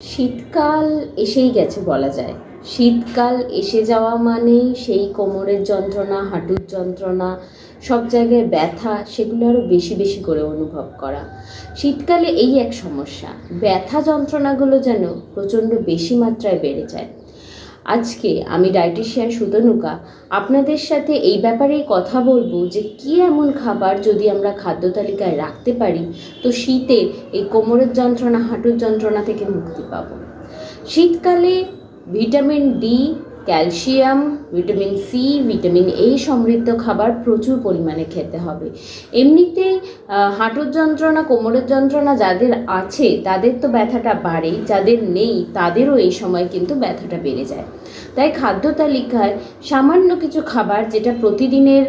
শীতকাল এসেই গেছে বলা যায়। শীতকাল এসে যাওয়া মানেই সেই কোমরের যন্ত্রণা, হাঁটুর যন্ত্রণা, সব জায়গায় ব্যথা, সেগুলো আরও বেশি বেশি করে অনুভব করা। শীতকালে এই এক সমস্যা। ব্যথা যন্ত্রণাগুলো যেন প্রচণ্ড বেশি মাত্রায় বেড়ে যায়। আজকে আমি ডায়েটিশিয়ান সুতনুকা আপনাদের সাথে এই ব্যাপারেই কথা বলব যে কি এমন খাবার যদি আমরা খাদ্য তালিকায় রাখতে পারি, তো শীতে এই কোমরের যন্ত্রণা, হাঁটুর যন্ত্রণা থেকে মুক্তি পাব। শীতকালে vitamin D calcium, vitamin C vitamin A সমৃদ্ধ খাবার প্রচুর পরিমাণে খেতে হবে। এমনিতেই হাঁটুর যন্ত্রণা, কোমরের যন্ত্রণা যাদের আছে, তাদের তো ব্যথাটা বাড়েই যাদের নেই, তাদেরও এই সময় কিন্তু ব্যথাটা বেড়ে যায়। তাই খাদ্য তালিকায় সামান্য কিছু খাবার যেটা প্রতিদিনের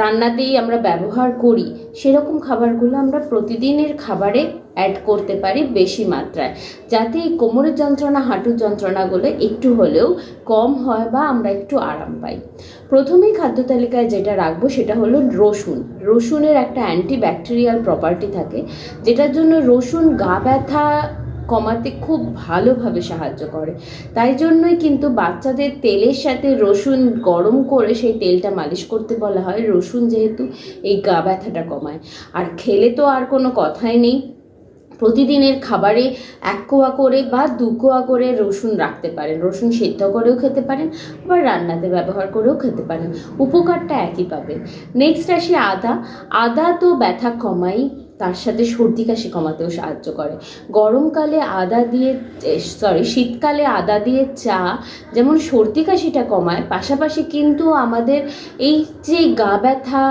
রান্নাতেই আমরা ব্যবহার করি, সেরকম খাবারগুলো আমরা প্রতিদিনের খাবারে অ্যাড করতে পারি বেশি মাত্রায়। যাতে এই কোমরের যন্ত্রণা, হাঁটুর যন্ত্রণাগুলো একটু হলেও কম হয় বা আমরা একটু আরাম পাই। প্রথমেই খাদ্য তালিকায় যেটা রাখব সেটা হলো রসুন। রসুনের একটা অ্যান্টিব্যাকটেরিয়াল প্রপার্টি থাকে, যেটার জন্য রসুন গা ব্যথা কমাতে খুব ভালোভাবে সাহায্য করে। তাই জন্যই কিন্তু বাচ্চাদের তেলের সাথে রসুন গরম করে সেই তেলটা মালিশ করতে বলা হয়। রসুন যেহেতু এই গা ব্যথাটা কমায়। আর খেলে তো আর কোনো কথাই নেই। প্রতিদিনের খাবারে এক কোয়া করে বা দু কোয়া করে রসুন রাখতে পারেন। রসুন সেদ্ধ করেও খেতে পারেন, আবার রান্নাতে ব্যবহার করেও খেতে পারেন। উপকারটা একই পাবেন। নেক্সট আসি আদা। আদা তো ব্যথা কমাই তার সাথে সর্দি কাশি কমাতেও সাহায্য করে। গরমকালে আদা দিয়ে সরি শীতকালে আদা দিয়ে চা, যেমন সর্দি কাশিটা কমায়, পাশাপাশি কিন্তু আমাদের এই যে গা ব্যথা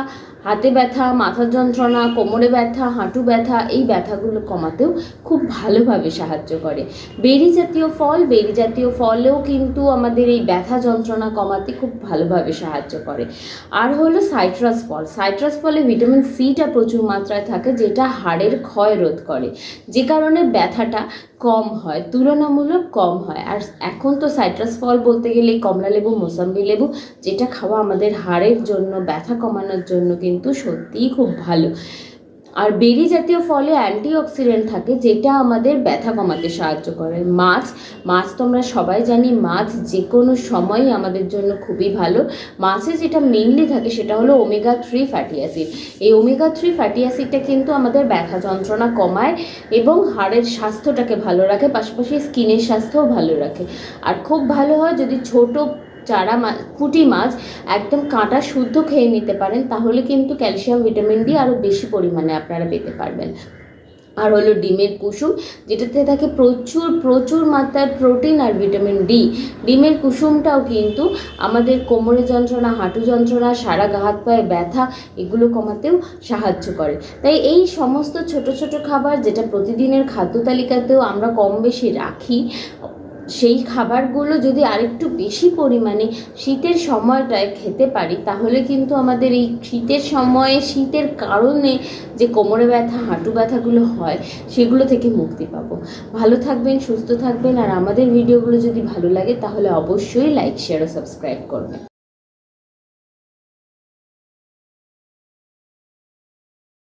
হাতে ব্যথা, মাথার যন্ত্রণা, কোমরে ব্যথা, হাঁটু ব্যথা, এই ব্যথাগুলো কমাতেও খুব ভালোভাবে সাহায্য করে। বেরি জাতীয় ফল, বেরি জাতীয় ফলেও কিন্তু আমাদের এই ব্যথা যন্ত্রণা কমাতে খুব ভালোভাবে সাহায্য করে। আর হলো সাইট্রাস ফল। সাইট্রাস ফলে ভিটামিন সিটা প্রচুর মাত্রায় থাকে, যেটা হাড়ের ক্ষয় রোধ করে। যে কারণে ব্যথাটা কম হয়, তুলনামূলক কম হয়। আর এখন তো সাইট্রাস ফল বলতে গেলে কমলা লেবু, মোসাম্বি লেবু, যেটা খাওয়া আমাদের হাড়ের জন্য, ব্যথা কমানোর জন্য কিন্তু সত্যিই খুব ভালো। আর বেরি জাতীয় ফলে অ্যান্টিঅক্সিডেন্ট থাকে, যেটা আমাদের ব্যথা কমাতে সাহায্য করে। মাছ মাছ তো আমরা সবাই জানি, মাছ যে কোনো সময়ই আমাদের জন্য খুবই ভালো। মাছে যেটা মেনলি থাকে সেটা হলো ওমেগা থ্রি ফ্যাটি অ্যাসিড এই ওমেগা থ্রি ফ্যাটি অ্যাসিডটা কিন্তু আমাদের ব্যথা যন্ত্রণা কমায় এবং হাড়ের স্বাস্থ্যটাকে ভালো রাখে, পাশাপাশি স্কিনের স্বাস্থ্যও ভালো রাখে। আর খুব ভালো হয় যদি ছোট চারা মাছ পুঁটি মাছ একদম কাঁটা শুদ্ধ খেয়ে নিতে পারেন, তাহলে কিন্তু ক্যালসিয়াম, ভিটামিন ডি আরও বেশি পরিমাণে আপনারা পেতে পারবেন। আর হলো ডিমের কুসুম, যেটাতে থাকে প্রচুর প্রচুর মাত্রায় প্রোটিন আর ভিটামিন ডি। ডিমের কুসুমটাও কিন্তু আমাদের কোমরে যন্ত্রণা, হাঁটু যন্ত্রণা, সারা গা হাত পায়ে ব্যথা, এগুলো কমাতেও সাহায্য করে। তাই এই সমস্ত ছোট ছোট খাবার যেটা প্রতিদিনের খাদ্য তালিকাতেও আমরা কম বেশি রাখি সেই খাবারগুলো যদি আরেকটু বেশি পরিমাণে শীতের সময়টায় খেতে পারি, তাহলে কিন্তু আমাদের এই শীতের সময়ে, শীতের কারণে যে কোমরে ব্যথা, হাঁটু ব্যথাগুলো হয়, সেগুলো থেকে মুক্তি পাব। ভালো থাকবেন, সুস্থ থাকবেন, আর আমাদের ভিডিওগুলো যদি ভালো লাগে, তাহলে অবশ্যই লাইক শেয়ার ও সাবস্ক্রাইব করবেন।